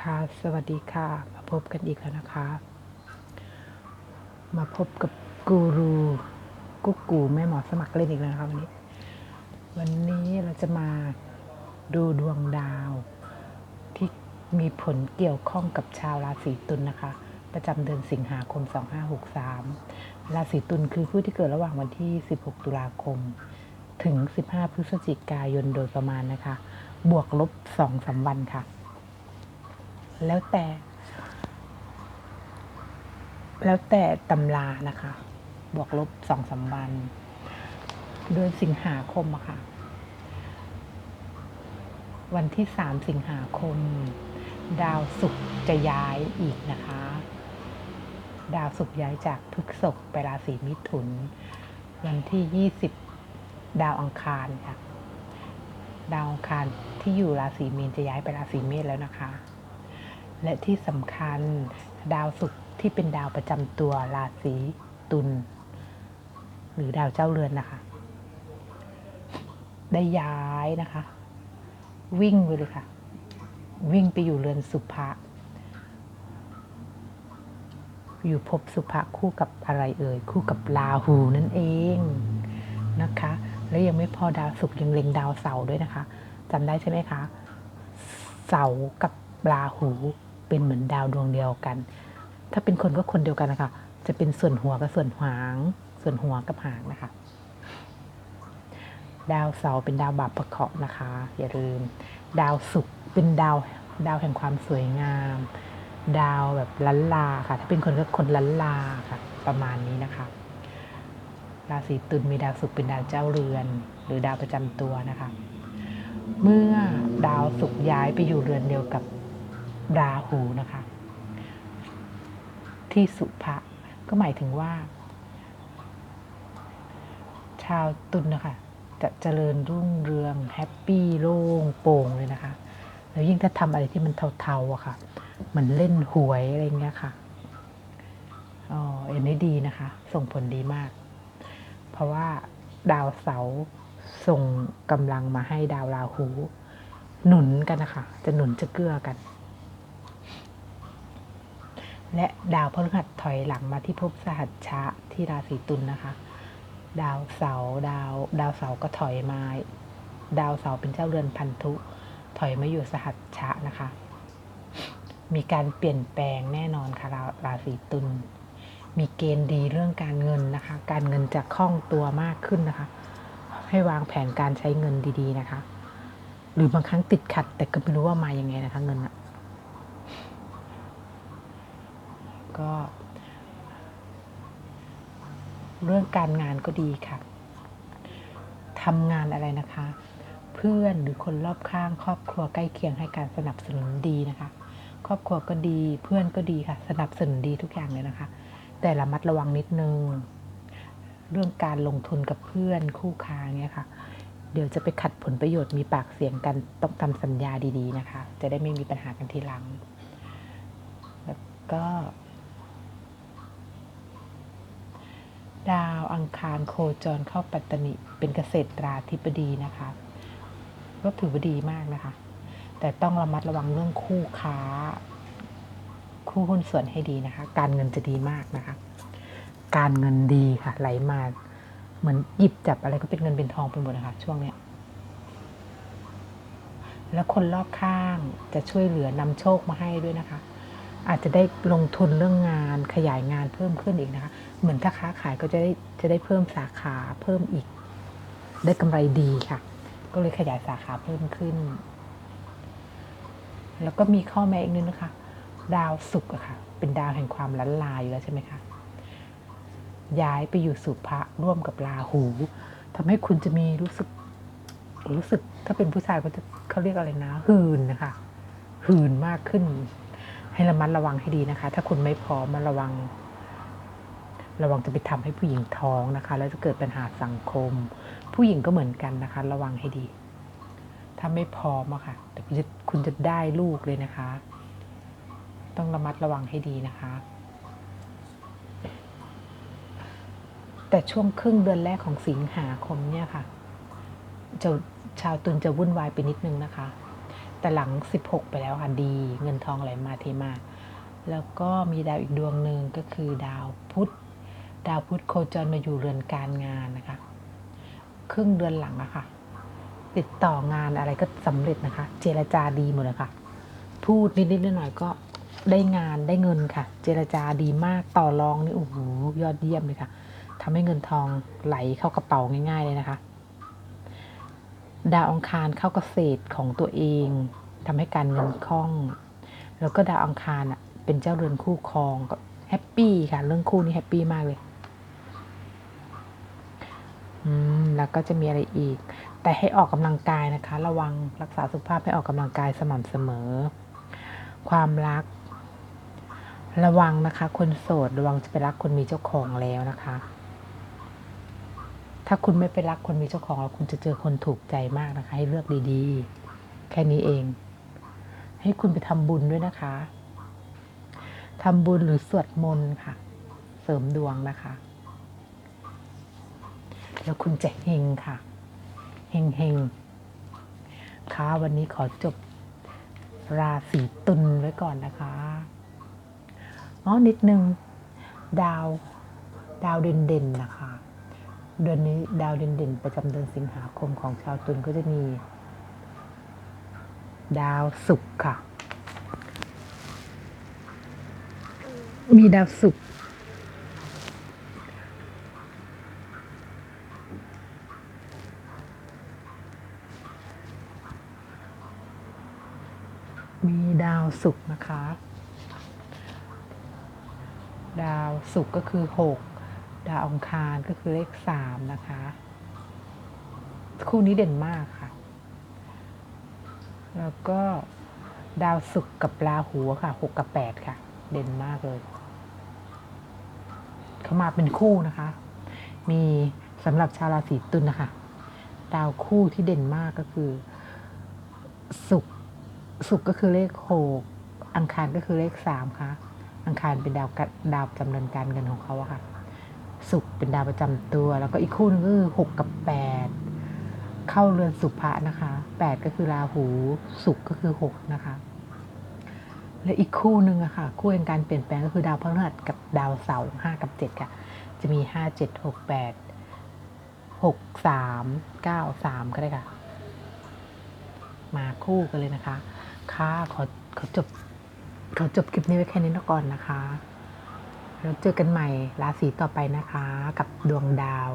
ค่ะสวัสดีค่ะ มาพบกันอีกแล้วนะคะ มาพบกับกูรูกุ๊กกูแม่หมอสมัครเล่นอีกแล้วนะคะวันนี้ วันนี้เราจะมาดูดวงดาว ที่มีผลเกี่ยวข้องกับชาวราศีตุลนะคะ ประจำเดือนสิงหาคม 2563 ราศีตุลคือผู้ที่เกิดระหว่างวันที่ 16 ตุลาคม ถึง 15 พฤศจิกายนโดยประมาณนะคะ บวกลบ2สามวันค่ะ แล้วแต่ แล้วแต่ตำรานะคะ บวกลบสองสามวันเดือนสิงหาคมอะค่ะ วันที่สามสิงหาคม ดาวศุกร์จะย้ายอีกนะคะ ดาวศุกร์ย้ายจากพฤกษภไปราศีมิถุน วันที่ยี่สิบดาวอังคารค่ะ ดาวอังคารที่อยู่ราศีมีนจะย้ายไปราศีเมษแล้วนะคะ และที่สำคัญดาวศุกร์ที่เป็นดาวประจำตัวราศีตุลหรือดาวเจ้าเรือนนะคะ ได้ย้ายนะคะ วิ่งไปเลยค่ะ วิ่งไปอยู่เรือนสุภะอยู่ภพสุภะคู่กับอะไรเอ่ย คู่กับราหูนั่นเองนะคะ และยังไม่พอดาวศุกร์ยังเล็งดาวเสาร์ด้วยนะคะจำได้ใช่ไหมคะ เสาร์กับราหู เป็นเหมือนดาวดวงเดียวกัน ถ้าเป็นคนก็คนเดียวกันนะคะ จะเป็นส่วนหัวกับส่วนหาง ส่วนหัวกับหางนะคะ ดาวเสาร์เป็นดาวบาปประเคาะนะคะ อย่าลืม ดาวศุกร์เป็นดาวดาวแห่งความสวยงาม ดาวแบบลันลาค่ะ ถ้าเป็นคนก็คนลันลาค่ะ ประมาณนี้นะคะราศีตุลมีดาวศุกร์เป็นดาวเจ้าเรือน หรือดาวประจำตัวนะคะ เมื่อดาวศุกร์ย้ายไปอยู่เรือนเดียวกับ ราหูนะคะ ที่สุภะก็หมายถึงว่า ชาวตุลนะคะ จะเจริญรุ่งเรืองแฮปปี้โล่งโปร่งเลยนะคะ แล้วยิ่งถ้าทำอะไรที่มันเทาๆอะค่ะเหมือนเล่นหวยอะไรเงี้ยค่ะอ๋อเอันนี้ดีนะคะ ส่งผลดีมาก เพราะว่าดาวเสาร์ส่งกำลังมาให้ดาวราหู หนุนกันนะคะ จะหนุนจะเกื้อกัน และดาวพฤหัสถอยหลังมาที่ภพสหัชชะที่ราศีตุลนะคะ ดาวเสาร์ดาว ดาวเสาร์ก็ถอยมา ดาวเสาร์เป็นเจ้าเรือนพันธุ ถอยมาอยู่สหัชชะนะคะ มีการเปลี่ยนแปลงแน่นอนค่ะราราศีตุลมีเกณฑ์ดีเรื่องการเงินนะคะ การเงินจะคล่องตัวมากขึ้นนะคะ ให้วางแผนการใช้เงินดีๆนะคะ หรือบางครั้งติดขัดแต่ก็ไม่รู้ว่ามายังไงนะคะเงินอะ ก็ เรื่องการงานก็ดีค่ะทำงานอะไรนะคะ เพื่อนหรือคนรอบข้าง ครอบครัวใกล้เคียงให้การสนับสนุนดีนะคะ ครอบครัวก็ดี เพื่อนก็ดีค่ะ สนับสนุนดีทุกอย่างเลยนะคะ แต่ระมัดระวังนิดนึง เรื่องการลงทุนกับเพื่อนคู่ค้าเงี้ยค่ะเดี๋ยวจะไปขัดผลประโยชน์มีปากเสียงกันต้องทำสัญญาดีๆนะคะ จะได้ไม่มีปัญหากันทีหลัง แล้วก็ ดาวอังคารโคจรเข้าปัตตนิเป็นเกษตราธิบดีนะคะก็ถือว่าดีมากนะคะ แต่ต้องระมัดระวังเรื่องคู่ค้า คู่หุ้นส่วนให้ดีนะคะ การเงินจะดีมากนะคะ การเงินดีค่ะ ไหลมาเหมือนหยิบจับอะไรก็เป็นเงินเป็นทองไปหมดนะคะช่วงเนี้ยแล้วคนรอบข้างจะช่วยเหลือนำโชคมาให้ด้วยนะคะ อาจจะได้ลงทุนเรื่องงานขยายงานเพิ่มขึ้นอีกนะคะ เหมือนถ้าค้าขายก็จะได้จะได้เพิ่มสาขาเพิ่มอีก ได้กำไรดีค่ะ ก็เลยขยายสาขาเพิ่มขึ้น แล้วก็มีข้อแม้อีกนิดนะคะ ดาวศุกร์อะค่ะ เป็นดาวแห่งความล้านลาอยู่แล้วใช่ไหมคะย้ายไปอยู่สุภะร่วมกับราหูทำให้คุณจะมีรู้สึก รู้สึกถ้าเป็นผู้ชายก็จะเขาเรียกอะไรนะ หืนนะคะ หืนมากขึ้น ให้ระมัดระวังให้ดีนะคะ ถ้าคุณไม่พร้อมมาระวัง ระวังจะไปทำให้ผู้หญิงท้องนะคะ แล้วจะเกิดปัญหาสังคม ผู้หญิงก็เหมือนกันนะคะ ระวังให้ดี ถ้าไม่พร้อมอะค่ะเดี๋ยวคุณจะคุณจะได้ลูกเลยนะคะ ต้องระมัดระวังให้ดีนะคะ แต่ช่วงครึ่งเดือนแรกของสิงหาคมเนี่ยค่ะจะชาวตุลจะวุ่นวายไปนิดนึงนะคะ แต่หลัง 16 ไปแล้วค่ะดี เงินทองไหลมาเทมา แล้วก็มีดาวอีกดวงหนึ่งก็คือดาวพุธ ดาวพุธโคจรมาอยู่เรือนการงานนะคะ ครึ่งเดือนหลังอะค่ะ ติดต่องานอะไรก็สำเร็จนะคะ เจรจาดีหมดเลยค่ะ พูดนิดๆหน่อยๆก็ได้งานได้เงินค่ะ เจรจาดีมากต่อรองนี่โอ้โหยอดเยี่ยมเลยค่ะทำให้เงินทองไหลเข้ากระเป๋าง่าย ๆ เลยนะคะ ดาวอังคารเข้าเกษตรของตัวเองทำให้การเงินคล่อง แล้วก็ดาวอังคารอะเป็นเจ้าเรือนคู่ครองก็แฮปปี้ค่ะ เรื่องคู่นี้แฮปปี้มากเลย อืมแล้วก็จะมีอะไรอีก แต่ให้ออกกำลังกายนะคะ ระวังรักษาสุขภาพให้ออกกำลังกายสม่ำเสมอ ความรัก ระวังนะคะ คนโสดระวังจะไปรักคนมีเจ้าของแล้วนะคะ ถ้าคุณไม่ไปรักคนมีเจ้าของแล้วคุณจะเจอคนถูกใจมากนะคะ ให้เลือกดีๆ แค่นี้เอง ให้คุณไปทำบุญด้วยนะคะทำบุญหรือสวดมนต์ค่ะ เสริมดวงนะคะ แล้วคุณจะเฮงค่ะเฮงเฮงค่ะวันนี้ขอจบราศีตุลไว้ก่อนนะคะอ๋อนิดนึง ดาว ดาวเด่นๆนะคะ เดือนนี้ดาวเด่นๆ ประจำเดือนสิงหาคมของชาวตุลก็จะมี ดาวศุกร์ค่ะ มีดาวศุกร์มีดาวศุกร์นะคะ ดาวศุกร์ก็คือหก ดาวอังคารก็คือเลขสามนะคะ คู่นี้เด่นมากค่ะ แล้วก็ดาวศุกร์กับราหูค่ะหกกับแปดค่ะ เด่นมากเลย เขามาเป็นคู่นะคะ มีสำหรับชาวราศีตุลนะคะ ดาวคู่ที่เด่นมากก็คือศุกร์ศุกร์ก็คือเลขหกอังคารก็คือเลขสามค่ะ อังคารเป็นดาวดาวจำเนินการเงินของเขาอะค่ะ ศุกร์เป็นดาวประจำตัว แล้วก็อีกคู่นึงก็คือหกกับแปดเข้าเรือนสุภะนะคะแปดก็คือราหูศุกร์ก็คือหกนะคะและอีกคู่หนึ่งอะค่ะ คู่แห่งการเปลี่ยนแปลงก็คือดาวพฤหัสกับดาวเสาร์ห้ากับเจ็ดค่ะ จะมีห้าเจ็ดหกแปดหกสามเก้าสามก็ได้ค่ะ มาคู่กันเลยนะคะ ค่ะขอขอจบขอจบคลิปนี้ไว้แค่นี้ก่อนนะคะ แล้วเจอกันใหม่ราศีต่อไปนะคะ กับดวงดาว